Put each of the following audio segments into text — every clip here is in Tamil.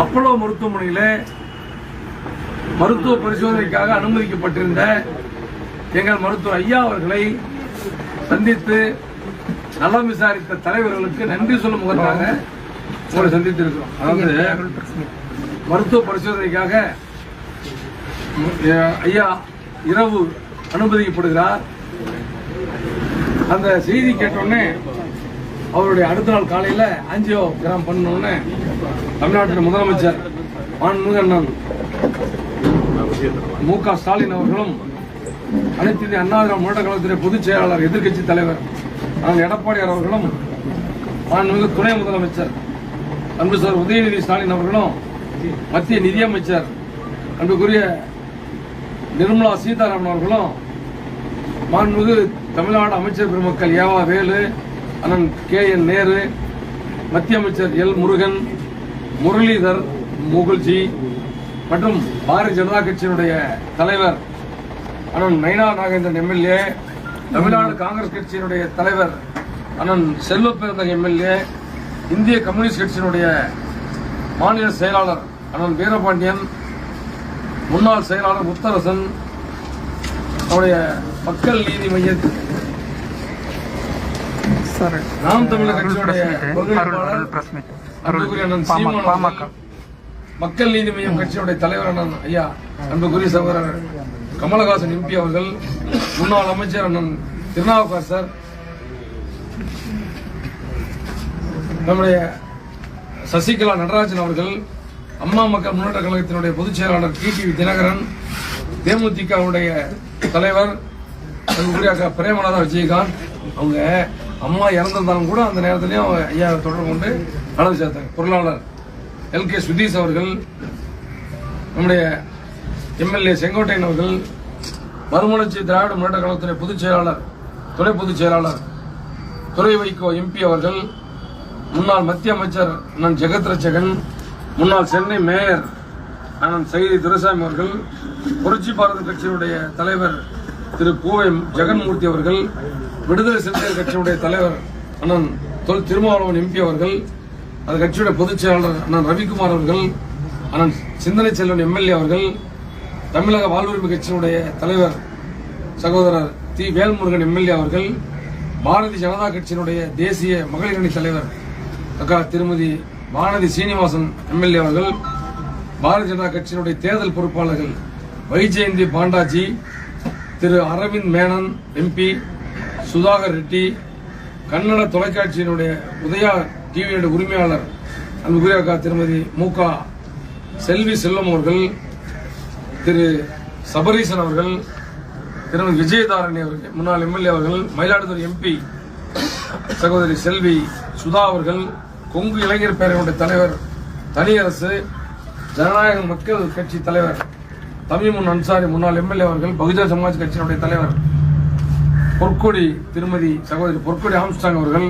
அப்போலோ மருத்துவமனையில் மருத்துவ பரிசோதனைக்காக அனுமதிக்கப்பட்டிருந்த எங்கள் மருத்துவர் ஐயா அவர்களை சந்தித்து நலம் விசாரித்த தலைவர்களுக்கு நன்றி சொல்லும் முகத்தாக உங்களை சந்தித்திருக்கிறோம். அதாவது மருத்துவ பரிசோதனைக்காக ஐயா இரவு அனுமதிக்கப்படுகிறார். அந்த செய்தி கேட்டோடனே அவருடைய அடுத்த நாள் காலையில் ஆஞ்சியோ கிராம் பண்ணோன்னு தமிழ்நாட்டின் முதலமைச்சர் மாண்புமிகு அண்ணன் மு க ஸ்டாலின் அவர்களும் அனைத்து இந்திய அண்ணா திராவிட முன்னேற்ற கழகத்துடைய பொதுச் செயலாளர் எதிர்க்கட்சி தலைவர் நாங்கள் எடப்பாடியார் அவர்களும் மாண்புமிகு துணை முதலமைச்சர் அன்பு சார் உதயநிதி ஸ்டாலின் அவர்களும் மத்திய நிதியமைச்சர் அன்புக்குரிய நிர்மலா சீதாராமன் அவர்களும் மாண்புமிகு தமிழ்நாடு அமைச்சர் பெருமக்கள் ஏவா வேலு அண்ணன் கே என் நேரு மத்திய அமைச்சர் எல் முருகன் முரளிதர் முகுல்ஜி மற்றும் பாரதிய ஜனதா கட்சியினுடைய தலைவர் அண்ணன் நைனா நாகேந்திரன் எம்எல்ஏ தமிழ்நாடு காங்கிரஸ் கட்சியினுடைய தலைவர் அண்ணன் செல்வ எம்எல்ஏ இந்திய கம்யூனிஸ்ட் கட்சியினுடைய மாநில செயலாளர் அண்ணன் வீரபாண்டியன் முன்னாள் செயலாளர் முத்தரசன் அவருடைய மக்கள் நீதி மைய சார் நாம் தமிழர் கட்சியுடைய அன்புக்குரிய அண்ணன் பாமக மக்கள் நீதி மையம் கட்சியுடைய தலைவர் அண்ணன் ஐயா அன்புக்குரிய சகோதரர் கமலஹாசன் எம்பி அவர்கள் முன்னாள் அமைச்சர் அண்ணன் திருநாவுக்கரசர் நம்முடைய சசிகலா நடராஜன் அவர்கள் அம்மா மக்கள் முன்னேற்ற கழகத்தினுடைய பொதுச் செயலாளர் டிடிவி தினகரன் தேமுதிகவுடைய தலைவர் பிரேமலதா விஜயகாந்த் அவங்க அம்மா இறந்திருந்தாலும் கூட அந்த நேரத்திலையும் ஐயா தொடர்பு கொண்டு நலவு சேர்த்தாங்க. பொருளாளர் எல். கே. சுதீஷ் அவர்கள் நம்முடைய எம்எல்ஏ செங்கோட்டையன் அவர்கள் மறுமலர்ச்சி திராவிட முன்னேற்ற கழகத்துறை பொதுச் செயலாளர் துணை பொதுச் செயலாளர் துறை வைகோ எம்பி அவர்கள் முன்னாள் மத்திய அமைச்சர் அண்ணன் ஜெகத் ரட்சகன் முன்னாள் சென்னை மேயர் அண்ணன் சைதி துரைசாமி அவர்கள் புரட்சி பாரத கட்சியினுடைய தலைவர் திரு பூவை ஜெகன்மூர்த்தி அவர்கள் விடுதலை சிறுத்தைகள் கட்சியுடைய தலைவர் அண்ணன் தொல் திருமாவளவன் எம்பி அவர்கள் அந்த கட்சியுடைய பொதுச் செயலாளர் அண்ணன் ரவிக்குமார் அவர்கள் அண்ணன் சிந்தனை செல்வன் எம்எல்ஏ அவர்கள் தமிழக வாழ்வுரிமை கட்சியினுடைய தலைவர் சகோதரர் தி. வேல்முருகன் எம்எல்ஏ அவர்கள் பாரதிய ஜனதா கட்சியினுடைய தேசிய மகளிர் அணி தலைவர் அக்கா திருமதி வானதி சீனிவாசன் எம்எல்ஏ அவர்கள் பாரதிய ஜனதா கட்சியினுடைய தேர்தல் பொறுப்பாளர்கள் வைஜெயந்தி பாண்டாஜி திரு. அரவிந்த் மேனன் எம்பி சுதாகர் ரெட்டி கன்னட தொலைக்காட்சியினுடைய உதயா டிவியுடைய உரிமையாளர் அன்புக்குரிய அக்கா திருமதி மு க செல்வி செல்வம் அவர்கள் திரு சபரீசன் அவர்கள் திருமதி விஜயதாரணி அவர்கள் முன்னாள் எம்எல்ஏ அவர்கள் மயிலாடுதுறை எம்பி சகோதரி செல்வி சுதா அவர்கள் கொங்கு இளைஞர் பேரவையுடைய தலைவர் தனியரசு ஜனநாயக மக்கள் கட்சி தலைவர் தமிமுன் அன்சாரி முன்னாள் எம்எல்ஏ அவர்கள் பகுஜன் சமாஜ் கட்சியினுடைய தலைவர் பொற்கொடி திருமதி சகோதரி பொற்கொடி ஆம்ஸ்டாங் அவர்கள்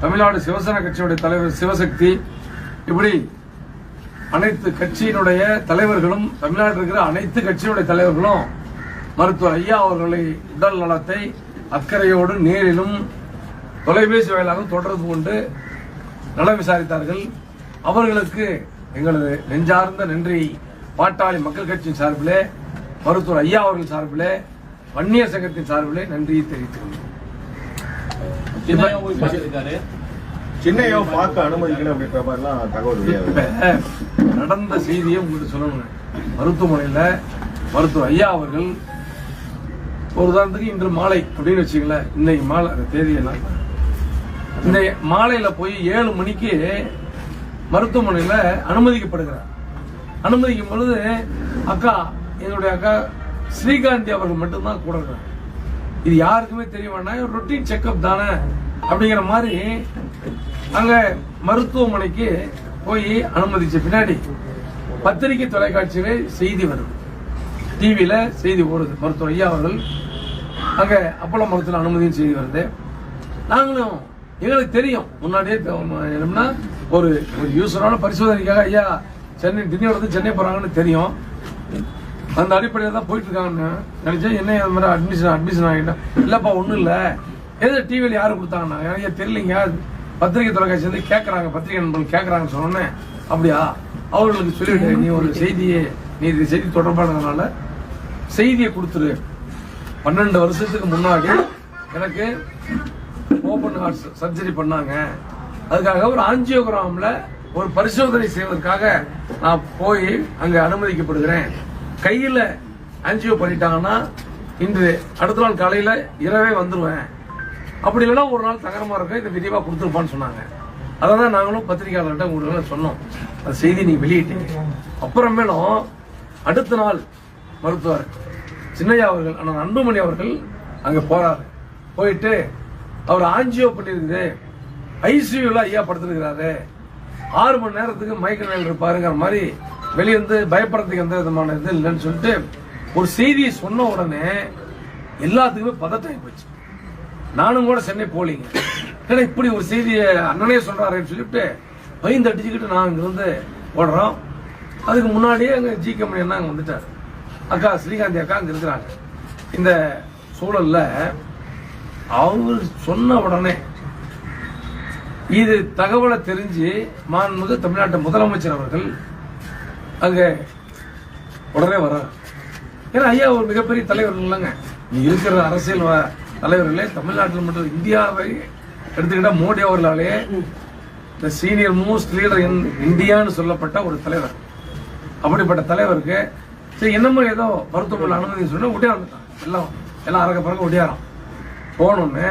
தமிழ்நாடு சிவசேனா கட்சியுடைய தலைவர் சிவசக்தி இப்படி அனைத்து கட்சியினுடைய தலைவர்களும் தமிழ்நாட்டில் இருக்கிற அனைத்து கட்சியினுடைய தலைவர்களும் மருத்துவர் ஐயா அவர்களை உடல் நலத்தை அக்கறையோடு நேரிலும் தொலைபேசி வாயிலாக தொடர்பு கொண்டு நலம் விசாரித்தார்கள். அவர்களுக்கு எங்களது நெஞ்சார்ந்த நன்றி. பாட்டாளி மக்கள் கட்சியின் சார்பிலே மருத்துவர் ஐயா அவர்கள் சார்பிலே வன்னியர் சங்கத்தின் சார்பிலே நன்றியை பார்த்திருக்காரு. சின்னையோ பார்க்க அனுமதிக்கணும் அப்படின்ற மாதிரிலாம் தகவல் நடந்த செய்தியை உங்களுக்கு சொல்லணுங்க. மருத்துவமனையில மருத்துவர் ஐயா அவர்கள் ஒரு உதாரணத்துக்கு இன்று மாலை அப்படின்னு வச்சுங்களேன் இன்னைக்கு மாலை அந்த தேதி என்ன இந்த மாலையில போய் ஏழு மணிக்கு மருத்துவமனையில அனுமதிக்கப்படுகிறார். அனுமதிக்கும் பொழுது அக்கா எங்களுடைய அக்கா ஸ்ரீகாந்தி அவர்கள் மட்டும்தான் கூட இது யாருக்குமே தெரிய வேண்டாம் ரொட்டீன் செக்அப் தானே? அப்படிங்கிற மாதிரி அங்க மருத்துவமனைக்கு போய் அனுமதிச்ச பின்னாடி பத்திரிகை தொலைக்காட்சியில செய்தி வருது டிவியில செய்தி ஓடுது. மருத்துவர் ஐயா அவர்கள் அங்க அப்போலோ மருத்துவ அனுமதியும் செய்தி வருது. நாங்களும் எங்களுக்கு தெரியும். முன்னாடியே என்னன்னா ஒரு ஒரு யூசரான பரிசோதனைக்காக ஐயா சென்னை திண்டிவனத்து சென்னை போறாங்கன்னு தெரியும். அந்த அடிப்படையில் தான் போயிட்டு இருக்காங்கன்னு நினைச்சேன். என்ன இந்த மாதிரி அட்மிஷன் அட்மிஷன் ஆகிட்டேன் இல்லப்பா ஒன்றும் இல்லை. எது டிவியில் யாரு கொடுத்தாங்கண்ணா எனக்கு தெரியலைங்க. பத்திரிகை தொலைக்காட்சி வந்து கேட்குறாங்க பத்திரிகை நண்பர்கள் கேட்குறாங்கன்னு சொன்னோன்னே அப்படியா? அவர்களுக்கு சொல்லிவிடு. நீ ஒரு செய்தியை நீ இது செய்தி தொடர்பானதுனால செய்தியை கொடுத்துரு. பன்னெண்டு வருஷத்துக்கு முன்னாடி எனக்கு ஓபன் ஹார்ட் சர்ஜரி பண்ணாங்க. அதுக்காக ஒரு ஆஞ்சியோகிராமில் ஒரு பரிசோதனை செய்வதற்காக நான் போய் அங்கே அனுமதிக்கப்படுகிறேன். கையில் ஆன்ஜியோ பண்ணிட்டாங்கன்னா இன்று அடுத்த நாள் காலையில் இரவே வந்துடுவேன் அப்படி இல்லைன்னா ஒரு நாள் தகரமாக இருக்கும் இதை விரிவாக கொடுத்துருப்பான்னு சொன்னாங்க. அதை தான் நாங்களும் பத்திரிகையாளர்கிட்ட உங்களுக்கு சொன்னோம். அந்த செய்தி நீ வெளியிட்டீங்க அப்புறமேலும் அடுத்த நாள் மருத்துவர் சின்னையா அவர்கள் ஆனால் அன்புமணி அவர்கள் அங்கே போகிறார் போயிட்டு அவர் ஆஞ்சியோ பண்ணியிருக்குது ஐசியூவில் ஐயா படுத்திருக்கிறாரு. ஆறு மணி நேரத்துக்கு மயக்க நிலையில் இருப்பாருங்கிற மாதிரி வெளியே வந்து பயப்படுறதுக்கு எந்த விதமான இது இல்லைன்னு சொல்லிட்டு ஒரு செய்தியை சொன்ன உடனே எல்லாத்துக்குமே பதட்டம் போச்சு. நானும் கூட சென்னை போலீங்க ஏன்னா இப்படி ஒரு செய்தியை அண்ணனே சொல்றாருன்னு சொல்லிட்டு பயந்து அடிச்சுக்கிட்டு நான் இங்கிருந்து ஓடுறோம். அதுக்கு முன்னாடியே அங்கே ஜி கம்பெனி அண்ணா அங்கே வந்துட்டார். அக்கா ஸ்ரீகாந்தி அக்கா அங்கே இருக்கிறாங்க. இந்த சூழலில் அவர் சொன்ன உடனே இது தகவலை தெரிஞ்சு மாண்புமிகு தமிழ்நாட்டு முதலமைச்சர் அவர்கள் அங்க உடனே வர்றார் ஏன்னா ஐயா ஒரு மிகப்பெரிய தலைவர் இல்லைங்க. நீ இருக்கிற அரசியல் வ- தலைவர்களே தமிழ்நாட்டில் மட்டும் இந்தியாவை எடுத்துக்கிட்டா மோடி அவர்களாலே இந்த சீனியர் மோஸ்ட் லீடர் இன் இந்தியான்னு சொல்லப்பட்ட ஒரு தலைவர். அப்படிப்பட்ட தலைவருக்கு சரி என்னமோ ஏதோ மருத்துவமனை அனுமதி சொல்லி ஒட்டியா வந்துட்டான். எல்லாம் எல்லாம் அறக்க பிறகு ஒட்டியாரம் போனோன்னு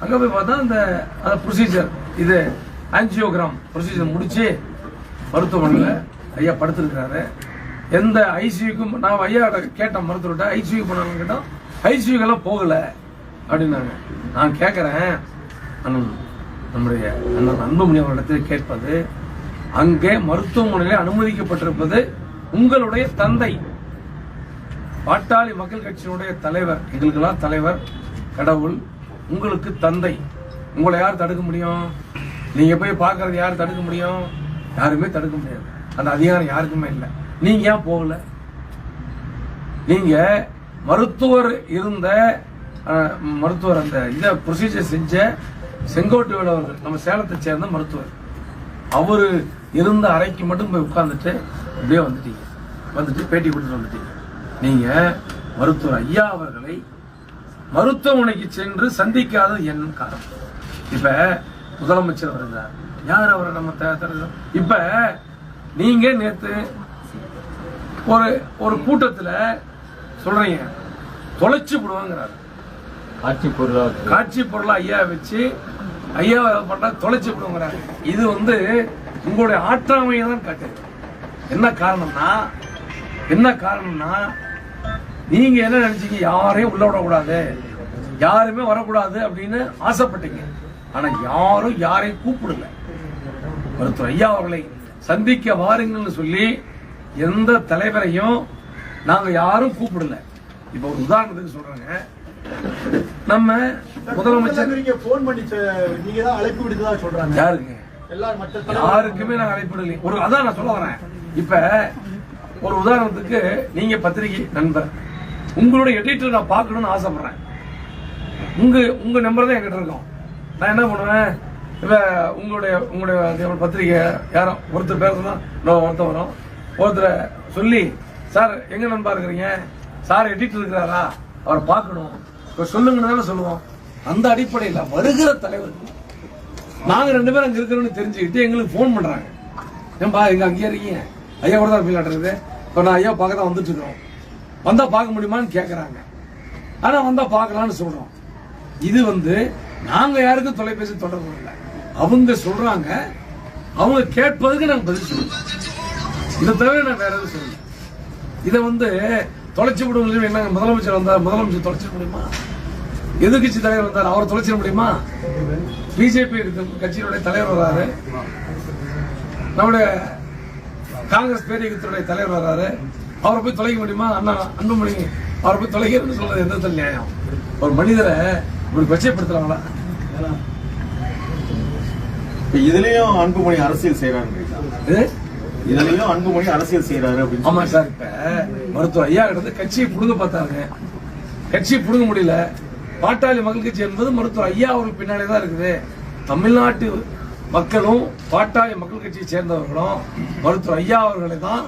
அங்கே போய் பார்த்தா அந்த அந்த ப்ரொசீஜர் இது ஆன்ஜியோகிராம் ப்ரொசீஜர் முடிச்சு மருத்துவமனையில் ஐயா படுத்திருக்கிறாரு. எந்த ஐசியூக்கும் நான் ஐயா கேட்டேன் மருத்துவர்கிட்ட ஐசியூ போனாங்க கேட்டோம் ஐசியூக்கெல்லாம் போகல அப்படின்னாங்க. நான் கேட்குறேன் அண்ணன் நம்முடைய அண்ணன் அன்புமணி அவர்களிடத்தில் கேட்பது அங்கே மருத்துவமனையில் அனுமதிக்கப்பட்டிருப்பது உங்களுடைய தந்தை. பாட்டாளி மக்கள் கட்சியினுடைய தலைவர் எங்களுக்கெல்லாம் தலைவர் கடவுள் உங்களுக்கு தந்தை. உங்களை யார் தடுக்க முடியும்? நீங்க போய் பார்க்கறது யார் தடுக்க முடியும்? யாருமே தடுக்க முடியாது. அந்த அதிகாரம் யாருக்குமே இல்லை நீங்க ஏன் போகல நீங்க மருத்துவர் இருந்த மருத்துவர் அந்த இத ப்ரொசீஜர் செஞ்ச செங்கோட்டையோட அவர்கள் நம்ம சேலத்தை சேர்ந்த மருத்துவர் அவரு இருந்த அறைக்கு மட்டும் போய் உட்கார்ந்துட்டு அப்படியே வந்துட்டீங்க வந்துட்டு பேட்டி கொடுத்துட்டு வந்துட்டீங்க நீங்க மருத்துவர் ஐயா அவர்களை மருத்துவமனைக்கு சென்று சந்திக்காத என்ன காரணம் இப்ப முதலமைச்சர் இருந்தார் யார் அவரை நம்ம த- இப்ப நீங்க நேத்து ஒரு ஒரு கூட்டத்துல சொல்றீங்க. தொலைச்சு விடுவாங்கிறாரு ஆட்சி பொருளாதார காட்சி பொருளா ஐயா வச்சு ஐயா பண்ணா தொலைச்சு விடுங்கிறாங்க இது வந்து உங்களுடைய ஆற்றாமையை தான் காட்டுது. என்ன காரணம்னா என்ன காரணம்னா நீங்க என்ன நினைச்சீங்க? யாரையும் உள்ள விடக்கூடாது. யாருமே வரக்கூடாது அப்படின்னு ஆசைப்பட்டீங்க. ஆனா யாரும் யாரையும் கூப்பிடல. மருத்துவர் ஐயா அவர்களை சந்திக்க வாருங்கள்னு சொல்லி எந்த தலைவரையும் நாங்க யாரும் கூப்பிடல. இப்ப ஒரு உதாரணத்துக்கு சொல்றேங்க. நம்ம முதலமைச்சர் நீங்க போன் பண்ணி நீங்க தான் அழைப்பு விடுத்ததா சொல்றாங்க. யாருங்க? யாருக்குமே நான் அழைப்பிடலை ஒரு அதான் நான் சொல்ல வரேன். இப்ப ஒரு உதாரணத்துக்கு நீங்க பத்திரிகை நண்பர். உங்களுடைய எடிட்டர் நான் பார்க்கணும்னு ஆசைப்படுறேன். உங்க உங்க நம்பர் தான் என்கிட்ட இருக்கும். நான் என்ன பண்ணுவேன்? இப்போ உங்களுடைய உங்களுடைய பத்திரிகை யாரும் ஒருத்தர் பேர் தான் நான் ஒருத்தர் வரும். ஒருத்தரை சொல்லி சார் எங்க நண்பா இருக்கிறீங்க? சார் எடிட்டர் இருக்கிறாரா? அவரை பார்க்கணும். இப்போ சொல்லுங்கன்னு தானே சொல்லுவோம். அந்த அடிப்படையில் வருகிற தலைவர்கள் நாங்கள் ரெண்டு பேரும் அங்கே இருக்கிறோம்னு தெரிஞ்சுக்கிட்டு எங்களுக்கு ஃபோன் பண்ணுறாங்க ஏன்பா எங்கள் அங்கேயே இருக்கீங்க? ஐயா கூட தான் ஃபீல் இப்போ நான் ஐயா பார்க்க தான் வந்துட்டு இருக்கிறோம் வந்தால் பார்க்க முடியுமான்னு கேட்குறாங்க ஆனால் வந்தால் பார்க்கலான்னு சொல்கிறோம் இது வந்து நாங்கள் யாருக்கும் தொலைபேசி தொடர்பு இல்லை. அவங்க சொல்றாங்க அவங்க கேட்பதுக்கு நாங்கள் பதில் சொல்லுவோம் இதை தவிர நான் வேற எதுவும் சொல்லல. இதை வந்து தொலைச்சு விடுவது என்ன? முதலமைச்சர் வந்தார் முதலமைச்சர் தொலைச்சிட முடியுமா? எதிர்கட்சி தலைவர் வந்தார் அவர் தொலைச்சிட முடியுமா? பிஜேபி கட்சியினுடைய தலைவர் வராரு. நம்முடைய காங்கிரஸ் பேரியக்கத்துடைய தலைவர் வராரு. அவரை போய் தொலைக்க முடியுமா? அண்ணா அன்புமணி அவரை போய் தொலைக்கிறதுன்னு சொல்றது எந்த நியாயம்? ஒரு மனிதரை இப்படி கொச்சைப்படுத்துறாங்களா? இதுலயும் அன்புமணி அரசியல் செய்யறாங்க இது இதுலயும் அன்புமணி அரசியல் செய்யறாரு அப்படின்னு ஆமா சார் இப்ப மருத்துவர் ஐயா கிட்ட கட்சியை புடுங்க பார்த்தாங்க கட்சியை புடுங்க முடியல. பாட்டாளி மக்கள் கட்சி என்பது மருத்துவர் ஐயா அவருக்கு பின்னாலே தான் இருக்குது. தமிழ்நாட்டு மக்களும் பாட்டாளி மக்கள் கட்சியை சேர்ந்தவர்களும் மருத்துவர் ஐயா அவர்களை தான்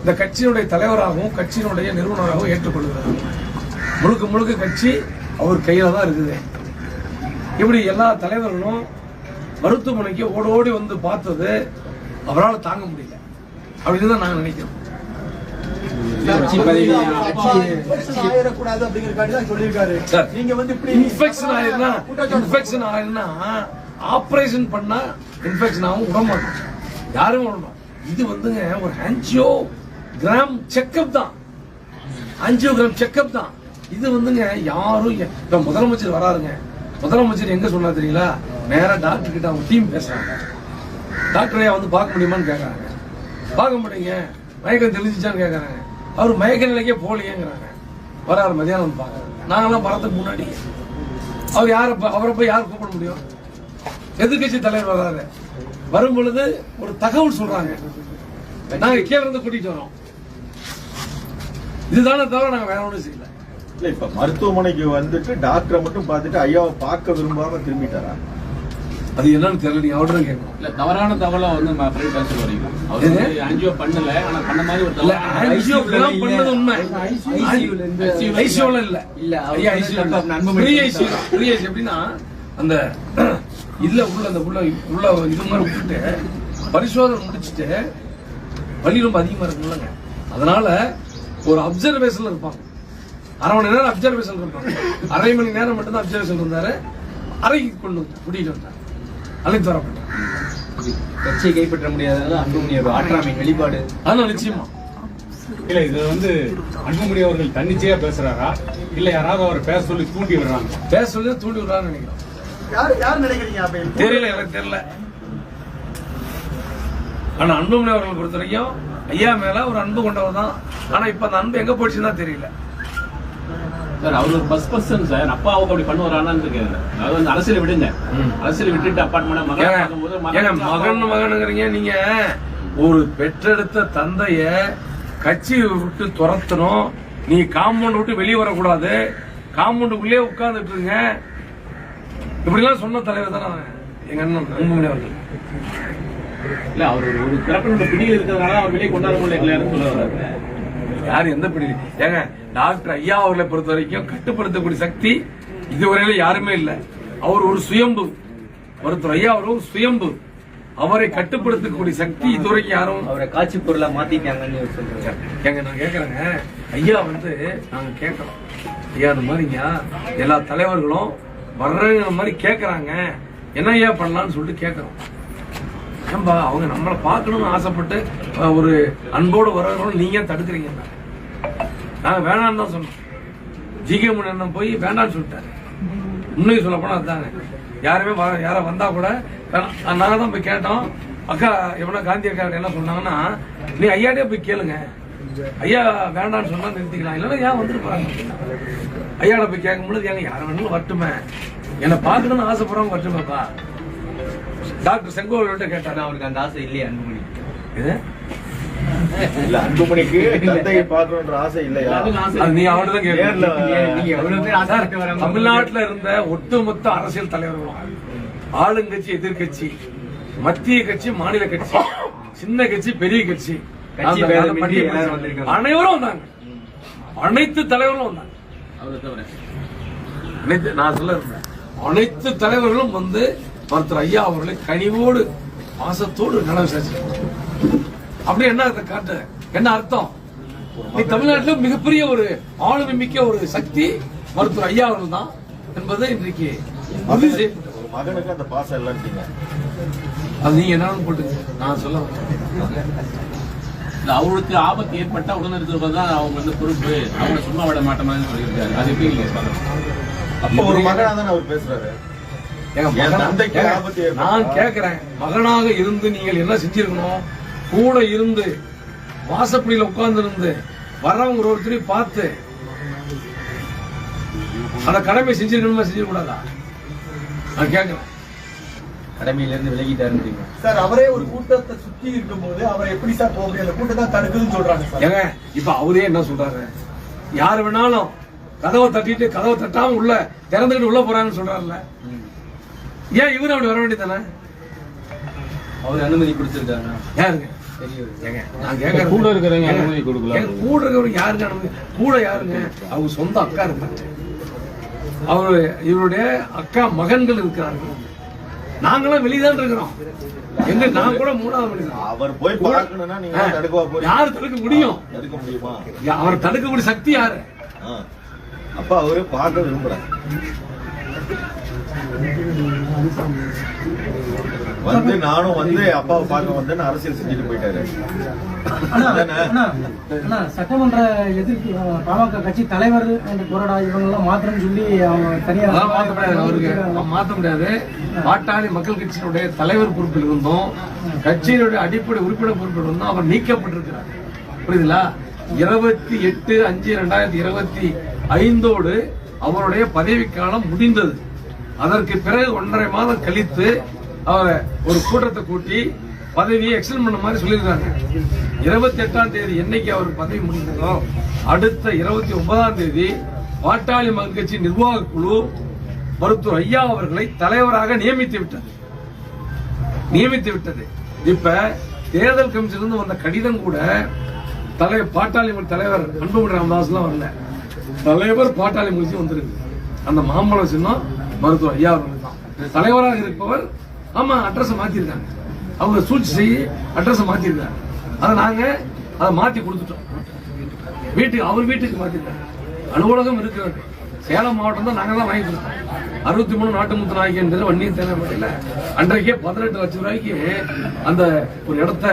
இந்த கட்சியினுடைய தலைவராகவும் கட்சியினுடைய நிறுவனராகவும் ஏற்றுக்கொள்கிறார். முழுக்க முழுக்க கட்சி அவர் கையில தான் இருக்குது. இப்படி எல்லா தலைவர்களும் மருத்துவமனைக்கு ஓடோடி வந்து பார்த்தது அவரால் தாங்க முடியல. அப்படின்னு தான் நாங்கள் நினைக்கிறோம் ஆபரேஷன் பண்ணா இன்ஃபெக்ஷன் ஆகும் விட மாட்டோம் யாரும் விடணும் இது வந்துங்க ஒரு ஆன்ஜியோ கிராம் செக்கப் தான். ஆன்ஜியோ கிராம் செக்கப் தான். இது வந்துங்க யாரும் இப்ப முதலமைச்சர் வராருங்க. முதலமைச்சர் எங்க சொன்னா தெரியுங்களா? நேராக டாக்டர் கிட்ட அவங்க டீம் பேசுறாங்க. டாக்டர் ஐயா வந்து பார்க்க முடியுமான்னு கேட்குறாங்க பார்க்க முடியுங்க. மயக்கம் தெளிஞ்சிச்சான்னு கேட்குறாங்க அவர் மயக்க நிலைக்கே போலியேங்கிறாங்க வராரு மதியானம் பார்க்குறாங்க நாங்களாம் நாங்கெல்லாம் வரதுக்கு முன்னாடி. அவர் யாரை அவரை போய் யார் கூப்பிட முடியும்? எதிர்க்கட்சி தலைவர் வராரு. வரும் பொழுது ஒரு தகவல் சொல்றாங்க. நாங்க கீழ இருந்து கூட்டிட்டு வரோம். இதுதானே தவிர நாங்க வேற ஒன்றும் செய்யல. இல்ல இப்ப மருத்துவமனைக்கு வந்துட்டு டாக்டரை மட்டும் பார்த்துட்டு ஐயாவை பார்க்க விரும்பாம திரும்பிட்டாரா? அது என்னன்னு தெரியல நீங்க அவர்தான் கேட்கணும். இல்ல தவறான தகவலை வந்து ஃப்ரெண்ட் பேச வரீங்க அவர் ஆன்ஜியோ பண்ணல ஆனா பண்ண மாதிரி ஒரு இல்ல தவறான ஐசியூ பண்ணது உண்மை. ஐசியூல இல்ல. இல்ல, ஐயா ICU free ICU free ICU எப்படின்னா அந்த இதுல உள்ள அந்த உள்ள உள்ள இது மாதிரி விட்டுட்டு பரிசோதனை முடிச்சிட்டு வலி ரொம்ப அதிகமா இருக்குல்லங்க அதனால ஒரு அப்சர்வேஷன்ல இருப்பாங்க. அரை மணி நேரம் அப்சர்வேஷன் இருப்பாங்க. அரை மணி நேரம் மட்டும்தான் அப்சர்வேஷன் இருந்தாரு. அறைக்கு கொண்டு வந்து கூட்டிட்டு வந்தார். அழைத்து வரப்பட்டார் கட்சியை கைப்பற்ற முடியாதனால அன்புமணியோட ஆற்றாமை வெளிப்பாடு. அதனால நிச்சயமா. இல்ல இது வந்து அன்புமணி அவர்கள் தன்னிச்சையா பேசுறாரா? இல்ல யாராவது அவர் பேச சொல்லி தூண்டி விடுறாங்க? பேச சொல்லி தூண்டி விடுறான்னு நினைக்கிறோம் யார் யார் நினைக்கிறீங்க அப்ப தெரியல எனக்கு தெரியல. ஆனா அன்புமணி அவர்களை பொறுத்த வரைக்கும் ஐயா மேல ஒரு அன்பு கொண்டவர் தான். ஆனா இப்ப அந்த அன்பு எங்க போச்சுன்னு தான் தெரியல. சார் அவர் ஒரு பஸ் பர்சன் சார். அப்பா அவங்க அப்படி பண்ணுவாரான்னு இருக்கேன் அதாவது வந்து அரசியல் விடுங்க. அரசியல் விட்டுட்டு அப்பார்ட்மெண்ட் மகன் மகன் மகன் மகனுங்கிறீங்க நீங்க. ஒரு பெற்றெடுத்த தந்தைய கட்சி விட்டு துரத்தணும். நீ காம்பவுண்ட் விட்டு வெளியே வரக்கூடாது. காம்பவுண்டுக்குள்ளே உட்கார்ந்துட்டு இருங்க இப்படிலாம் சொன்ன தலைவர் தானே. எங்க அண்ணன் அன்புமணி அவர்கள். இல்ல அவர் ஒரு- ஒரு பிறப்பினோட பிடியில் இருக்கிறதுனால அவர் வெளியே கொண்டாட முடியல சொல்ல வர்றாரு யார்? எந்த பிடி? ஏங்க டாக்டர் ஐயா அவர்களை பொறுத்த வரைக்கும் கட்டுப்படுத்தக்கூடிய சக்தி இதுவரையில யாருமே இல்ல. அவர் ஒரு சுயம்பு. மருத்துவர் ஐயா அவர் ஒரு சுயம்பு. அவரை கட்டுப்படுத்தக்கூடிய சக்தி இதுவரைக்கும் யாரும் அவரை காட்சி பொருளா மாத்திட்டாங்கன்னு ஏங்க நான் கேக்குறேங்க. ஐயா வந்து நாங்க கேட்கறோம் ஐயா அந்த மாதிரிங்க. எல்லா தலைவர்களும் வர்றவங்க மாதிரி கேக்குறாங்க. என்ன ஐயா பண்ணலாம்னு சொல்லிட்டு கேட்கறோம் ஏன்பா அவங்க நம்மளை பார்க்கணும்னு ஆசைப்பட்டு ஒரு அன்போடு வரவங்களும் நீங்க ஏன் தடுக்கிறீங்க? நாங்கள் வேணாம்னு தான் சொன்னோம் ஜிகே முன்னண்ணன் போய் வேண்டாம்னு சொல்லிட்டாரு. உண்மையை சொல்ல போனால் அதாங்க யாருமே வர- வந்தா கூட வேணாம். தான் போய் கேட்டோம். அக்கா எவ்வளோ காந்தி அக்கா என்ன சொன்னாங்கன்னா நீ ஐயாட்டே போய் கேளுங்க. ஐயா வேண்டாம்னு சொன்னா நிறுத்திக்கலாம். இல்லைன்னா ஏன் வந்துட்டு போறாங்க ஐயாட போய் கேட்கும் பொழுது ஏங்க யாரை வேணாலும் வரட்டுமே. என்னை பார்க்கணும்னு ஆசைப்படுறவங்க வரட்டுமேப்பா. டாக்டர் செங்கோவில்கிட்ட கேட்டாரு அவருக்கு அந்த ஆசை இல்லையா அன்புமணி இல்ல அன்புமணிக்கு தந்தையை ஆசை இல்லையா? நீ தமிழ்நாட்டுல இருந்த ஒட்டுமொத்த அரசியல் தலைவர்களும் ஆளுங்கட்சி எதிர்க்கட்சி மத்திய கட்சி மாநில கட்சி சின்ன கட்சி பெரிய கட்சி. அனைவரும் வந்தாங்க. அனைத்து தலைவர்களும் வந்தாங்க. நான் சொல்ல இருந்தேன் அனைத்து தலைவர்களும் வந்து மருத்துவர் ஐயா அவர்களை கனிவோடு பாசத்தோடு நல விசாரிச்சு அப்படி என்ன அதை காட்டு? என்ன அர்த்தம்? நீ தமிழ்நாட்டுல மிகப்பெரிய ஒரு ஆளுமை மிக்க ஒரு சக்தி மருத்துவர் ஐயா அவர்கள் தான் என்பதை இன்றைக்கு மகனுக்கு அந்த பாசம் இல்லைன்றீங்க அது நீங்க என்னன்னு போட்டுங்க நான் சொல்ல அவருக்கு ஆபத்து ஏற்பட்டா உடனிருக்கிறது தான் அவங்க வந்து பொறுப்பு. அவங்களை சும்மா விட மாட்டோமான்னு சொல்லியிருக்காரு. அது எப்படி நீங்க? அப்ப ஒரு மகனா தானே அவர் பேசுறாரு? நான் கேக்குறேன். மகனாக இருந்து நீங்கள் என்ன செஞ்சிருக்கணும்? கூட இருந்து வாசப்படியில உட்கார்ந்து இருந்து வர்றவங்க ஒரு ஒருத்தரையும் பார்த்து அந்த கடமை செஞ்சிருக்கணுமா செஞ்சிடக்கூடாதா நான் கேட்கிறேன் கடமையில இருந்து விலகிட்டாருன்னு சார் அவரே ஒரு கூட்டத்தை சுத்தி இருக்கும்போது அவர் எப்படி சார் போக கூட்டம் தான் தடுக்குதுன்னு சொல்றாங்க சார். ஏங்க இப்ப அவரே என்ன சொல்றாரு? யார் வேணாலும் கதவை தட்டிட்டு கதவை தட்டாம உள்ள திறந்துக்கிட்டு உள்ள போறாங்கன்னு சொல்றாருல்ல. ஏன் இவரு அப்படி வர வேண்டியதானே அவர் அனுமதி கொடுத்திருக்காங்க யாருங்க? கூட இருக்கிறவங்க அனுமதி கொடுக்கல. கூட இருக்கிறவங்க யாருங்க அனுமதி? கூட யாருங்க? அவங்க சொந்த அக்கா இருக்காங்க. அவரு இவருடைய அக்கா மகன்கள் இருக்கிறார்கள். நாங்களாம் வெளியதான் இருக்கிறோம். எங்க நான் கூட மூணாவது மனிதன் அவர் போய் பார்க்கணும்னா நீங்க தடுக்கவா போறீங்க. யார் தடுக்க முடியும்? தடுக்க முடியுமா? அவர் தடுக்கக்கூடிய சக்தி யாரு. அப்ப அவரு பார்க்க விரும்புறாரு. வந்து நானும் வந்து அப்பாவை பார்க்க வந்தேன்னு அரசியல் செஞ்சுட்டு போயிட்டாரு. அதானே? அண்ணா, அண்ணா, சட்டமன்ற எதிர்ப்பு பாமக கட்சி தலைவர் என்ற கொறடா இவங்க எல்லாம் மாத்திரம் சொல்லி அவங்க தனியா மாத்த முடியாது அவருக்கு. மாத்த முடியாது. பாட்டாளி மக்கள் கட்சியினுடைய தலைவர் பொறுப்பில் இருந்தும் கட்சியினுடைய அடிப்படை உறுப்பினர் பொறுப்பில் இருந்தும் அவர் நீக்கப்பட்டிருக்கிறார். புரியுதுங்களா? இருபத்தி எட்டு அஞ்சு ரெண்டாயிரத்தி இருபத்தி ஐந்தோடு அவருடைய பதவிக்காலம் முடிந்தது. அதற்கு பிறகு ஒன்றரை மாதம் கழித்து அவரை ஒரு கூட்டத்தை கூட்டி பதவியை எக்ஸ்டெண்ட் பண்ண மாதிரி சொல்லியிருக்காங்க. இருபத்தி எட்டாம் தேதி என்னைக்கு அவர் பதவி முடிந்ததோ அடுத்த இருபத்தி ஒன்பதாம் தேதி பாட்டாளி மக்கள் நிர்வாக குழு மருத்துவர் ஐயா அவர்களை தலைவராக நியமித்து விட்டது. நியமித்து விட்டது. இப்ப தேர்தல் கமிஷன் வந்த கடிதம் கூட தலைவர் பாட்டாளி தலைவர் அன்புமணி ராமதாஸ் எல்லாம் வரல. தலைவர் பாட்டாளி முடிச்சு வந்திருக்கு அந்த மாம்பழம் சின்னம் மருத்துவர் ஐயா அவர்கள் தான். தலைவராக இருப்பவர் ஆமா அட்ரஸ் மாத்திருக்காங்க. அவங்க சூழ்ச்சி செய்ய அட்ரஸ் மாத்திருக்காங்க. அதை நாங்க அதை மாத்தி கொடுத்துட்டோம். வீட்டுக்கு அவர் வீட்டுக்கு மாத்திருக்காங்க. அலுவலகம் இருக்கிறது சேலம் மாவட்டம் தான் நாங்க தான் வாங்கி கொடுத்தோம். அறுபத்தி மூணு நாட்டு முத்து நாய்க்கு வன்னிய தேவைப்படல அன்றைக்கே பதினெட்டு லட்சம் ரூபாய்க்கு அந்த ஒரு இடத்த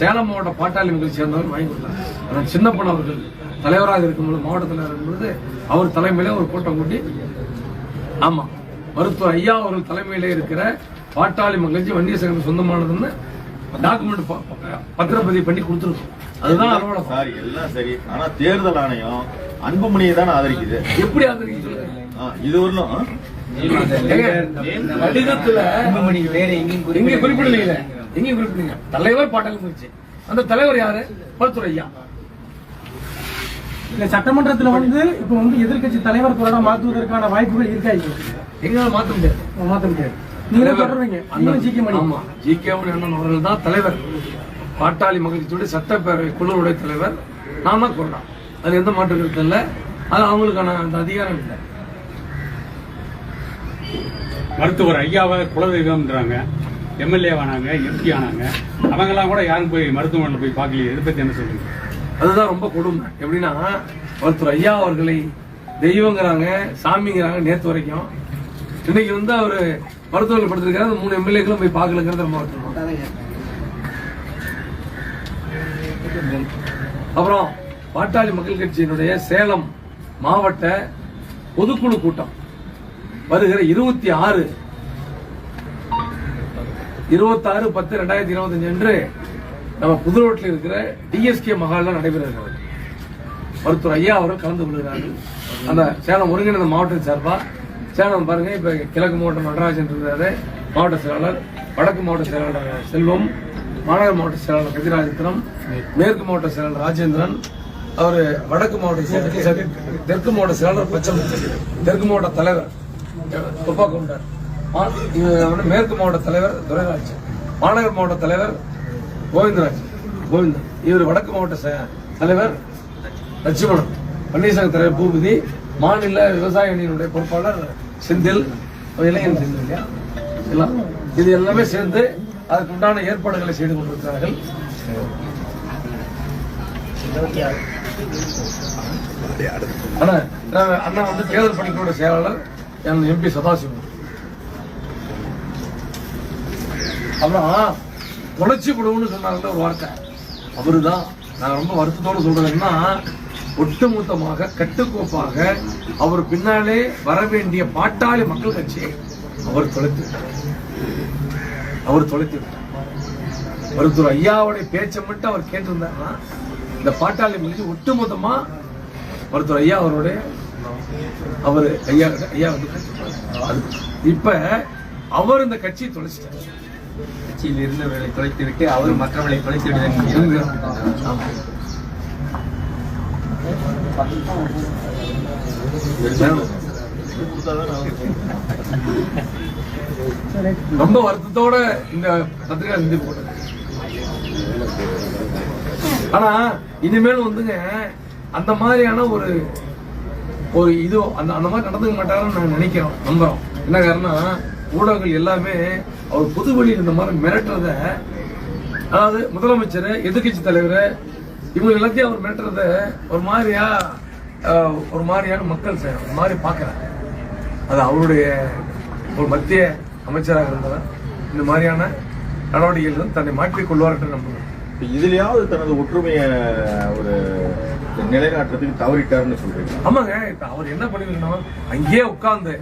சேலம் மாவட்ட பாட்டாளி மக்கள் சேர்ந்தவர் வாங்கி கொடுத்தாங்க. ஆனால் சின்னப்பன் அவர்கள் தலைவராக இருக்கும்போது மாவட்ட தலைவர் இருக்கும்போது அவர் தலைமையில ஒரு கூட்டம் கூட்டி ஆமாம் மருத்துவர் ஐயா அவர்கள் தலைமையில இருக்கிற பாட்டாளி கட்சி வன்னிய சங்கம் சொந்தமானதுன்னு டாக்குமெண்ட் பத்திரப்பதிவு பண்ணி கொடுத்துருக்கோம். அதுதான் அலுவலகம். சாரி எல்லாம் சரி. ஆனா தேர்தல் ஆணையம் அன்புமணியை தானே ஆதரிக்குது? எப்படி ஆதரிக்க சொல்லுங்க ஆ, இது வரலும் கடிதத்துல அன்புமணி வேற எங்கேயும் எங்க குறிப்பிடலையில. எங்கேயும் குறிப்பிடுங்க தலைவர் பாட்டாளி குறிச்சு அந்த தலைவர் யாரு? மருத்துவர் ஐயா. இல்ல சட்டமன்றத்துல வந்து இப்ப வந்து எதிர்க்கட்சி தலைவர் கொறடா மாத்துவதற்கான வாய்ப்புகள் இருக்கா எங்களால மாத்த முடியாது. மாத்த முடியாது. நீங்க தொடர்றீங்க நீங்களும் ஜிகே மணி. ஆமா ஜி கே அண்ணன் அவர்கள் தான் தலைவர். பாட்டாளி மக்கள் கட்சியுடைய சட்டப்பேரவை குழுவுடைய தலைவர். நான் தான் கொண்டான் அது எந்த மாற்று கருத்து இல்லை. அது அவங்களுக்கான அந்த அதிகாரம் இல்லை. மருத்துவர் ஐயாவை குலதெய்வம்ன்றாங்க. எம்எல்ஏ ஆனாங்க எம்பி ஆனாங்க. அவங்கெல்லாம் கூட யாரும் போய் மருத்துவமனையில் போய் பார்க்கலையே. இதை பத்தி என்ன சொல்றீங்க? அதுதான் ரொம்ப கொடுமை. எப்படின்னா மருத்துவர் ஐயா அவர்களை தெய்வங்கிறாங்க சாமிங்கிறாங்க நேத்து வரைக்கும். இன்னைக்கு வந்து அவரு மருத்துவர்கள் படுத்திருக்காரு அந்த மூணு எம்எல்ஏக்களும் போய் பார்க்கலங்கிறது ரொம்ப அப்புறம் பாட்டாளி மக்கள் கட்சியினுடைய சேலம் மாவட்ட பொதுக்குழு கூட்டம். வருகிற இருபத்தி ஆறு இருபத்தாறு பத்து ரெண்டாயிரத்தி இருபத்தஞ்சு அன்று நம்ம புதுரோட்டில் இருக்கிற டிஎஸ்கே மகாலில் நடைபெறுகிறது மருத்துவர் ஐயா அவரும் கலந்து கொள்கிறார்கள். அந்த சேலம் ஒருங்கிணைந்த மாவட்ட சார்பாக சேலம் பாருங்க இப்ப கிழக்கு மாவட்டம் நடராஜன் இருக்கிறாரு. மாவட்ட செயலாளர் வடக்கு மாவட்ட செயலாளர் செல்வம் மாநகர் மாவட்ட செயலாளர் கதிராஜத்திரம் மேற்கு மாவட்ட செயலாளர் ராஜேந்திரன் அவரு வடக்கு மாவட்ட செயலாளர் தெற்கு மாவட்ட செயலாளர் பச்சை தெற்கு மாவட்ட தலைவர் துப்பா கவுண்டர் மேற்கு மாவட்ட தலைவர் துரைராஜ் மாநகர் மாவட்ட தலைவர் கோவிந்தராஜ். கோவிந்தன் இவர் வடக்கு மாவட்ட தலைவர் லட்சுமணன். பன்னீர்செல்வம் தலைவர் பூபதி மாநில விவசாய அணியினுடைய பொறுப்பாளர் செந்தில் இளைஞன் செந்தில் இல்லையா? எல்லாம் இது எல்லாமே சேர்ந்து அதுக்கு உண்டான ஏற்பாடுகளை செய்து கொண்டிருக்கிறார்கள். அண்ணா வந்து தேர்தல் பணிக்கூட செயலாளர் என் எம்பி சதாசிவம். அப்புறம் தொலைச்சி விடுவோம்னு சொன்னாங்க ஒரு வார்த்தை. அவருதான். நான் ரொம்ப வருத்தத்தோடு சொல்றதுன்னா ஒட்டுமொத்தமாக கட்டுக்கோப்பாக அவர் பின்னாலே வர வேண்டிய பாட்டாளி மக்கள் கட்சியை அவர் தொலைத்து விட்டார் அவர் தொலைத்து விட்டார் மருத்துவர் ஐயாவுடைய பேச்சை மட்டும் அவர் கேட்டிருந்தாருன்னா இந்த பாட்டாளி மக்கள் ஒட்டுமொத்தமா மருத்துவர் ஐயா அவருடைய அவர் ஐயா ஐயா வந்து அது இப்ப அவர் இந்த கட்சியை தொலைச்சிட்டார். கட்சியில் இருந்தவர்களை தொலைத்துவிட்டு அவர் மற்றவர்களை தொலைத்து விடுவதன் ரொம்ப வருத்தத்தோட இந்த பத்திரிகை செஞ்சு போட்டது. ஆனா இனிமேல் வந்துங்க அந்த மாதிரியான ஒரு ஒரு இது அந்த அந்த மாதிரி நடந்துக்க மாட்டாருன்னு நான் நினைக்கிறோம் நம்புறோம். என்ன காரணம் ஊடகங்கள் எல்லாமே அவர் புதுவெளியில் இந்த மாதிரி மிரட்டுறத அதாவது முதலமைச்சர் எதிர்க்கட்சி தலைவர் இவங்க எல்லாத்தையும் அவர் மிரட்டுறத ஒரு மாதிரியா ஒரு மாதிரியான மக்கள் ஒரு மாதிரி பார்க்கறாங்க. அது அவருடைய ஒரு மத்திய அமைச்சராக இருந்தவர் இந்த மாதிரியான நடவடிக்கைகள் தன்னை மாற்றிக் கொள்வார் என்று நம்புகிறேன் இப்ப இதுலயாவது தனது ஒற்றுமையை ஒரு நிலைநாட்டுறதுக்கு தவறிட்டாருன்னு சொல்றீங்க. ஆமாங்க இப்ப அவர் என்ன பண்ணிருக்கணும்? அங்கேயே உட்கார்ந்து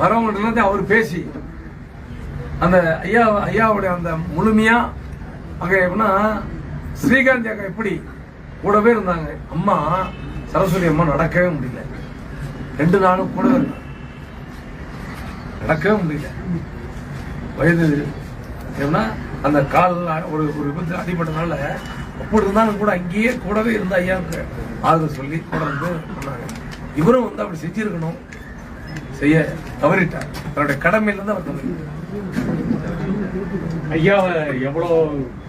வரவங்கள்ட்ட எல்லாத்தையும் அவர் பேசி அந்த ஐயா ஐயாவுடைய அந்த முழுமையா அங்கே எப்படின்னா ஸ்ரீகாந்தி அக்கா எப்படி கூடவே இருந்தாங்க. அம்மா சரஸ்வதி அம்மா நடக்கவே முடியல. ரெண்டு நாளும் கூட இருந்தாங்க. நடக்கவே முடியல. வயது எப்படின்னா அந்த கால் ஒரு ஒரு விபத்து அடிபட்டனால அப்படி இருந்தாலும் கூட அங்கேயே கூடவே இருந்த ஐயாவுக்கு ஆறுதல் சொல்லி கூட வந்து பண்ணாங்க இவரும் வந்து அப்படி செஞ்சிருக்கணும். செய்ய தவறிட்டார். தன்னுடைய கடமையில இருந்து அவர் தவறிட்டார். ஐயாவை எவ்வளவு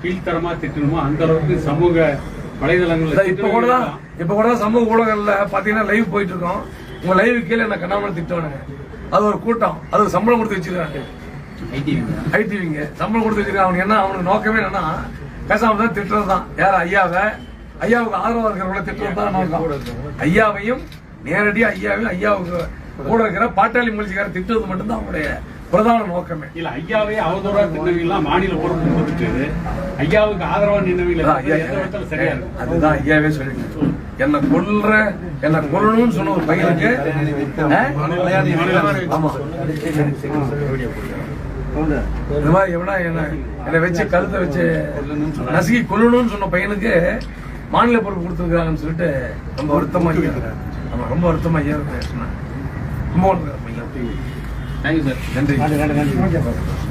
கீழ்த்தரமா திட்டணுமோ அந்த அளவுக்கு சமூக வலைதளங்கள்ல அதான் இப்ப கூட தான் இப்ப கூட தான் சமூக ஊடகங்கள்ல பாத்தீங்கன்னா லைவ் போயிட்டு இருக்கோம். உங்க லைவ் கீழே என்ன கண்ணாமல் திட்டுவானுங்க. அது ஒரு கூட்டம். அது சம்பளம் கொடுத்து வச்சிருக்காங்க. ஐடிவிங்க. சம்பளம் கொடுத்து வச்சிருக்காங்க. அவனுக்கு என்ன அவனுக்கு நோக்கமே என்னன்னா பேசாம தான் திட்டுறது தான். யார் ஐயாவை? ஐயாவுக்கு ஆதரவா இருக்கிறவங்கள திட்டுறது தான் ஐயாவையும் நேரடியா ஐயாவையும் ஐயாவுக்கு கூட இருக்கிற பாட்டாளி மூலிச்சிக்கார திட்டுறது மட்டும்தான் அவனுடைய பிரதான நோக்கமே. இல்ல ஐயாவே அவதூறா திண்ணவங்கலாம் மாநில பொறுப்பு கொடுத்துட்டு ஐயாவுக்கு ஆதரவா சரியா இருக்கும்? அதுதான் ஐயாவே சொல்லிட்டு என்ன கொல்ற என்ன கொல்லணும்னு சொன்ன ஒரு பையனுக்கு? ஆமா. இந்த மாதிரி எவனா என்ன என்னை வச்சு கழுத்தை வச்சு நசுக்கி கொல்லணும்னு சொன்ன பையனுக்கு மாநில பொறுப்பு கொடுத்துருக்காங்கன்னு சொல்லிட்டு ரொம்ப வருத்தமா ஐயா. ரொம்ப வருத்தமா ஐயா இருக்கு சொன்னாங்க ரொம்ப வருத்தமா ஐயா. தேங்க்யூ சார் நன்றி